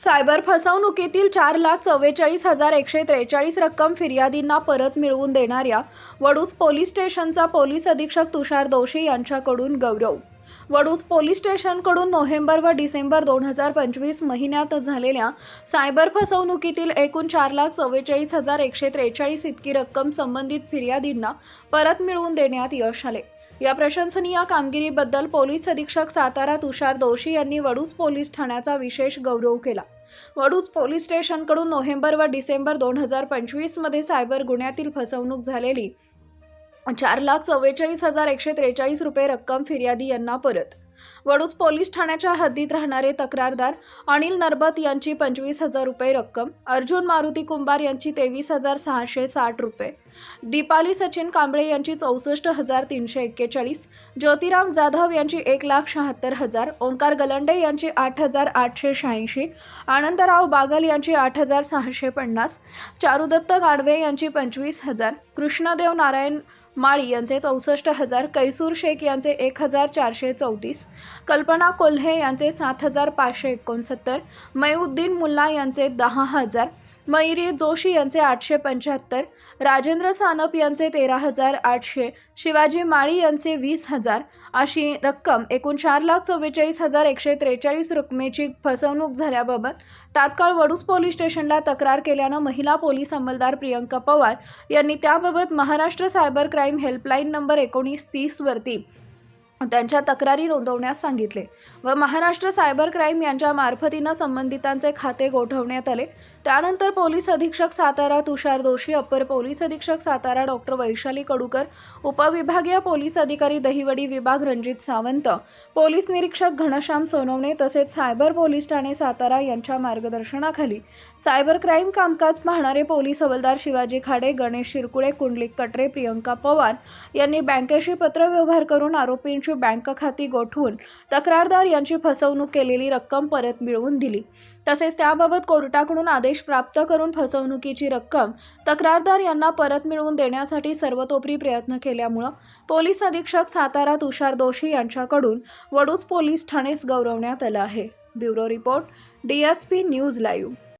Cyber फसवणुकीतील चार लाख चव्वेचाळीस हजार एकशे त्रेचाळीस रक्कम फिर्यादींना परत मिळवून देणाऱ्या वडूज पोलीस स्टेशनचा पोलीस अधीक्षक तुषार दोशी यांच्याकडून गौरव. वडूज पोलीस स्टेशनकडून नोव्हेंबर व डिसेंबर दोन हजार पंचवीस महिन्यात झालेल्या सायबर फसवणुकीतील एकूण चार लाख चव्वेचाळीस हजार एकशे त्रेचाळीस इतकी रक्कम संबंधित फिर्यादींना परत मिळवून देण्यात यश आले. या प्रशंसनीय कामगिरीबद्दल पोलीस अधीक्षक सातारा तुषार दोशी यांनी वडूज पोलीस ठाण्याचा विशेष गौरव केला. वडूज पोलीस स्टेशनकडून नोव्हेंबर व डिसेंबर दोन हजार पंचवीसमध्ये सायबर गुन्ह्यातील फसवणूक झालेली चार लाख चव्वेचाळीस हजार एकशे त्रेचाळीस रुपये रक्कम फिर्यादी यांना परत वडूज पोलीस ठाण्याच्या हद्दीत राहणारे तक्रारदार अनिल नरबत यांची पंचवीस हजार रुपये रक्कम अर्जुन मारुती कुंभार यांची तेवीस हजार सहाशे साठ रुपये दीपाली सचिन कांबळे यांची चौसष्ट हजार तीनशे एक्केचाळीस ज्योतिराम जाधव यांची एक लाख शहात्तर हजार ओंकार गलंडे यांची आठ हजार आठशे शहाऐंशी आनंदराव बागल यांची आठ हजार सहाशे पन्नास चारुदत्त गाडवे यांची पंचवीस हजार कृष्णदेव नारायण माळी यांचे चौसष्ट हजार कैसूर शेख यांचे एक हजार चारशे चौतीस कल्पना कोल्हे यांचे सात हजार पाचशे एकोणसत्तर मयउद्दीन मुल्ला यांचे दहा हजार मयुरी जोशी यांचे आठशे पंच्याहत्तर राजेंद्र सानप यांचे तेरा हजार आठशे शिवाजी माळी यांचे वीस हजार अशी रक्कम एकूण चार लाख चव्वेचाळीस हजार एकशे त्रेचाळीस रकमेची फसवणूक झाल्याबाबत तात्काळ वडूस पोलीस स्टेशनला तक्रार केल्यानं महिला पोलीस अंमलदार प्रियंका पवार यांनी त्याबाबत Maharashtra cyber crime helpline number एकोणीस तीसवरती त्यांच्या तक्रारी नोंदवण्यास सांगितले व महाराष्ट्र सायबर क्राईम यांच्या मार्फतीनं संबंधितांचे खाते गोठवण्यात आले. त्यानंतर पोलीस अधीक्षक सातारा तुषार दोषी अप्पर पोलीस अधीक्षक सातारा डॉक्टर वैशाली कडूकर उपविभागीय पोलीस अधिकारी दहिवडी विभाग रणजित सावंत पोलीस निरीक्षक घनश्याम सोनवणे तसेच सायबर पोलीस ठाणे सातारा यांच्या मार्गदर्शनाखाली सायबर क्राईम कामकाज पाहणारे पोलीस हवलदार शिवाजी खाडे गणेश शिरकुळे कुंडलिक कटरे प्रियंका पवार यांनी बँकेशी पत्रव्यवहार करून यांची बँक खाती गोठवून तक्रारदार यांची फसवणूक केलेली रक्कम परत मिळवून दिली. तसेच त्याबाबत कोर्टाकडून आदेश प्राप्त करून फसवणुकीची रक्कम तक्रारदार यांना परत मिळवून देण्यासाठी सर्वतोपरी प्रयत्न केल्यामुळं पोलीस अधीक्षक सातारा तुषार दोशी यांच्याकडून वडूज पोलीस ठाणेस गौरवण्यात आलं आहे. Bureau report D S P news live.